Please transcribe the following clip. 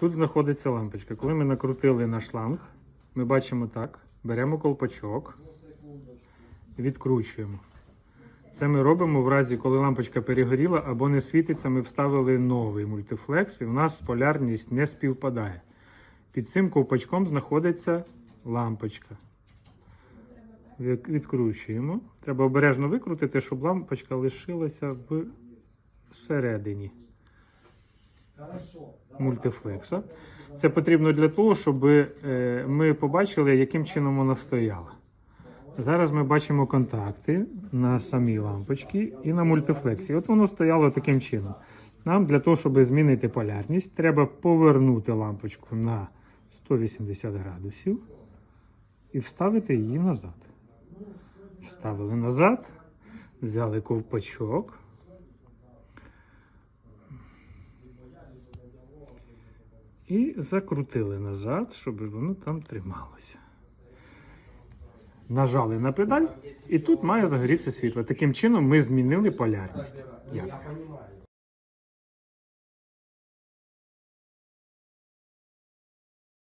Тут знаходиться лампочка. Коли ми накрутили на шланг, ми бачимо так: беремо колпачок, відкручуємо. Це ми робимо в разі, коли лампочка перегоріла або не світиться, ми вставили новий мультифлекс, і в нас полярність не співпадає. Під цим ковпачком знаходиться лампочка. Відкручуємо. Треба обережно викрутити, щоб лампочка лишилася всередині мультифлекса. Це потрібно для того, щоб е, ми побачили, яким чином вона стояла. Зараз ми бачимо контакти на самій лампочці і на мультифлексі. От воно стояло таким чином. Нам для того, щоб змінити полярність, треба повернути лампочку на 180 градусів і вставити її назад. Вставили назад, взяли ковпачок. І закрутили назад, щоб воно там трималося. Нажали на педаль, і тут має загорітися світло. Таким чином ми змінили полярність. Дякую.